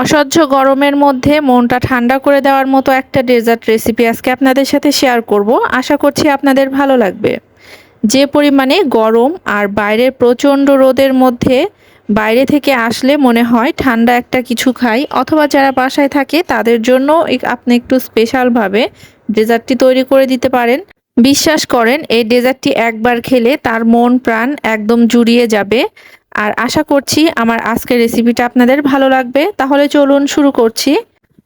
অসহ্য গরমের মধ্যে মনটা ঠান্ডা করে দেওয়ার মতো একটা ডেজার্ট রেসিপি আজকে আপনাদের সাথে শেয়ার করব। আশা করছি আপনাদের ভালো লাগবে। যে পরিমাণে গরম আর বাইরের প্রচণ্ড রোদের মধ্যে বাইরে থেকে আসলে মনে হয় ঠান্ডা একটা কিছু খাই, অথবা যারা বাসায় থাকে তাদের জন্য আপনি একটু স্পেশালভাবে ডেজার্টটি তৈরি করে দিতে পারেন। বিশ্বাস করেন, এই ডেজার্টটি একবার খেলে তার মন প্রাণ একদম জুড়িয়ে যাবে। আর আশা করছি আমার আজকের রেসিপিটা আপনাদের ভালো লাগবে। তাহলে চলুন শুরু করছি।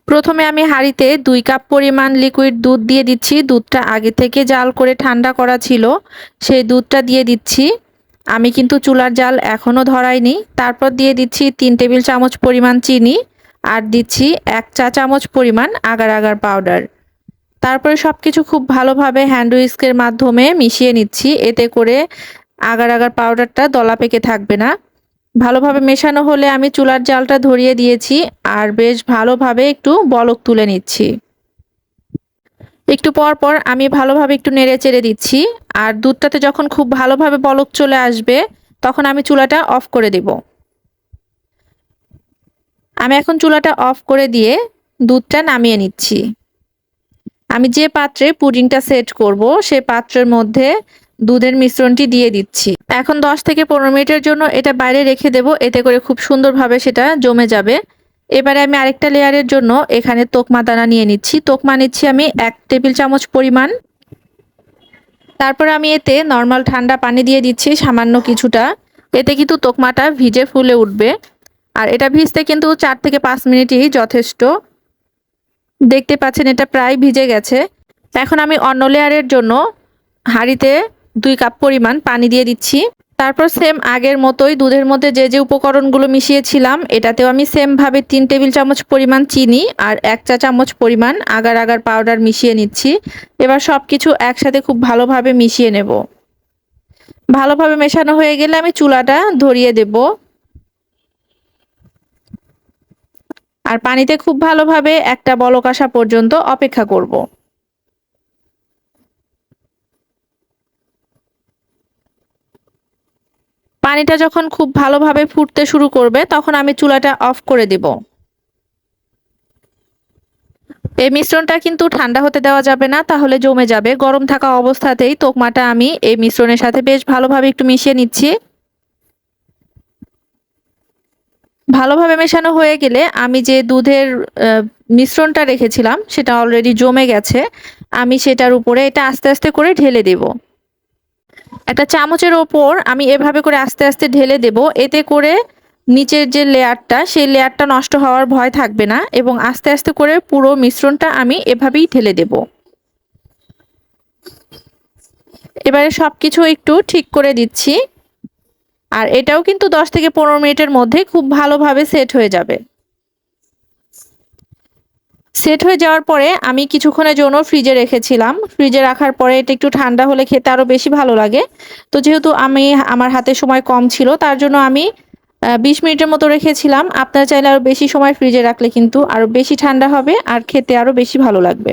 প্রথমে আমি হাঁড়িতে দুই কাপ পরিমাণ লিকুইড দুধ দিয়ে দিচ্ছি। দুধটা আগে থেকে জাল করে ঠান্ডা করা ছিল, সেই দুধটা দিয়ে দিচ্ছি। আমি কিন্তু চুলার জাল এখনও ধরাইনি। তারপর দিয়ে দিচ্ছি তিন টেবিল চামচ পরিমাণ চিনি আর দিচ্ছি এক চা চামচ পরিমাণ আগার আগার পাউডার তারপরে সব কিছু খুব ভালোভাবে হ্যান্ড উইস্কের মাধ্যমে মিশিয়ে নিচ্ছি। এতে করে আগার আগার পাউডারটা দলা পেকে থাকবে না। ভালোভাবে মেশানো হলে আমি চুলার জালটা ধরিয়ে দিয়েছি আর বেশ ভালোভাবে একটু বলক তুলে নিচ্ছি। একটু পর পর আমি ভালোভাবে একটু নেড়ে চেড়ে দিচ্ছি আর দুধটাতে যখন খুব ভালোভাবে বলক চলে আসবে তখন আমি চুলাটা অফ করে দেব। আমি এখন চুলাটা অফ করে দিয়ে দুধটা নামিয়ে নিচ্ছি। আমি যে পাত্রে পুডিংটা সেট করব সে পাত্রের মধ্যে দুধের মিশ্রণটি দিয়ে দিচ্ছি। এখন 10 থেকে পনেরো মিনিটের জন্য এটা বাইরে রেখে দেব, এতে করে খুব সুন্দরভাবে সেটা জমে যাবে। এবারে আমি আরেকটা লেয়ারের জন্য এখানে তোকমা দানা নিয়ে নিচ্ছি। তোকমা নিচ্ছি আমি এক টেবিল চামচ পরিমাণ। তারপর আমি এতে নর্মাল ঠান্ডা পানি দিয়ে দিচ্ছি সামান্য কিছুটা। এতে কিন্তু তোকমাটা ভিজে ফুলে উঠবে। আর এটা ভিজতে কিন্তু চার থেকে পাঁচ মিনিটই যথেষ্ট। দেখতে পাচ্ছেন এটা প্রায় ভিজে গেছে। এখন আমি অন্য লেয়ারের জন্য হাঁড়িতে দুই কাপ পরিমাণ পানি দিয়ে দিচ্ছি। তারপর সেম আগের মতোই দুধের মধ্যে যে যে উপকরণগুলো মিশিয়েছিলাম, এটাতেও আমি সেমভাবে তিন টেবিল চামচ পরিমাণ চিনি আর এক চা চামচ পরিমাণ আগার আগার পাউডার মিশিয়ে নিচ্ছি। এবার সব কিছু একসাথে খুব ভালোভাবে মিশিয়ে নেব। ভালোভাবে মেশানো হয়ে গেলে আমি চুলাটা ধরিয়ে দেব। আর পানিতে খুব ভালোভাবে একটা বলক আসা পর্যন্ত অপেক্ষা করব। পানিটা যখন খুব ভালোভাবে ফুটতে শুরু করবে, তখন আমি চুলাটা অফ করে দেব। এই মিশ্রণটা কিন্তু ঠান্ডা হতে দেওয়া যাবে না, তাহলে জমে যাবে। গরম থাকা অবস্থাতেই তোকমাটা আমি এই মিশ্রণের সাথে বেশ ভালোভাবে একটু মিশিয়ে নিচ্ছি। ভালোভাবে মেশানো হয়ে গেলে আমি যে দুধের মিশ্রণটা রেখেছিলাম, সেটা অলরেডি জমে গেছে। আমি সেটার উপরে এটা আস্তে আস্তে করে ঢেলে দেবো। একটা চামচের ওপর আমি এভাবে করে আস্তে আস্তে ঢেলে দেব। এতে করে নিচের যে লেয়ারটা, সেই লেয়ারটা নষ্ট হওয়ার ভয় থাকবে না এবং আস্তে আস্তে করে পুরো মিশ্রণটা আমি এভাবেই ঢেলে দেব। এবারে সব কিছু একটু ঠিক করে দিচ্ছি। আর এটাও কিন্তু দশ থেকে পনেরো মিনিটের মধ্যে খুব ভালোভাবে সেট হয়ে যাবে। সেট হয়ে যাওয়ার পরে আমি কিছুক্ষণের জন্য ফ্রিজে রেখেছিলাম। ফ্রিজে রাখার পরে এটা একটু ঠান্ডা হলে খেতে আরও বেশি ভালো লাগে। তো যেহেতু আমি, আমার হাতে সময় কম ছিল, তার জন্য আমি বিশ মিনিটের মতো রেখেছিলাম। আপনারা চাইলে আরও বেশি সময় ফ্রিজে রাখলে কিন্তু আরও বেশি ঠান্ডা হবে আর খেতে আরও বেশি ভালো লাগবে।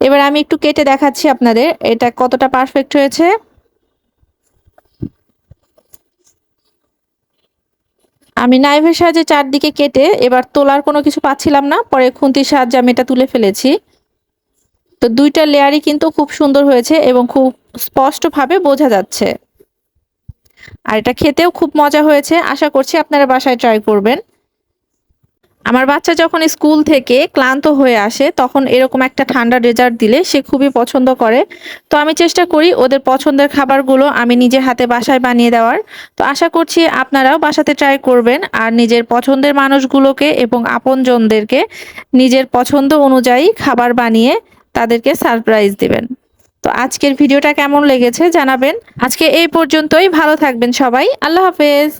এবার আমি একটু কেটে দেখাচ্ছি আপনাদের, এটা কতটা পারফেক্ট হয়েছে। আমি নাইভের সাহায্যে চারদিকে কেটে এবার তোলার কোনো কিছু পাচ্ছিলাম না, পরে খুন্তির সাহায্যে আমি এটা তুলে ফেলেছি। তো দুইটা লেয়ারই কিন্তু খুব সুন্দর হয়েছে এবং খুব স্পষ্টভাবে বোঝা যাচ্ছে। আর এটা খেতেও খুব মজা হয়েছে, আশা করছি আপনারা বাসায় ট্রাই করবেন। আমার বাচ্চা যখন স্কুল থেকে ক্লান্ত হয়ে আসে, তখন এরকম একটা ঠান্ডা ডেজার্ট দিলে সে খুবই পছন্দ করে। তো আমি চেষ্টা করি ওদের পছন্দের খাবারগুলো আমি নিজে হাতে বাসায় বানিয়ে দেওয়ার। তো আশা করছি আপনারাও বাসাতে ট্রাই করবেন আর নিজের পছন্দের মানুষগুলোকে এবং আপনজনদেরকে নিজের পছন্দ অনুযায়ী খাবার বানিয়ে তাদেরকে সারপ্রাইজ দেবেন। তো আজকের ভিডিওটা কেমন লেগেছে জানাবেন। আজকে এই পর্যন্তই, ভালো থাকবেন সবাই। আল্লাহ হাফেজ।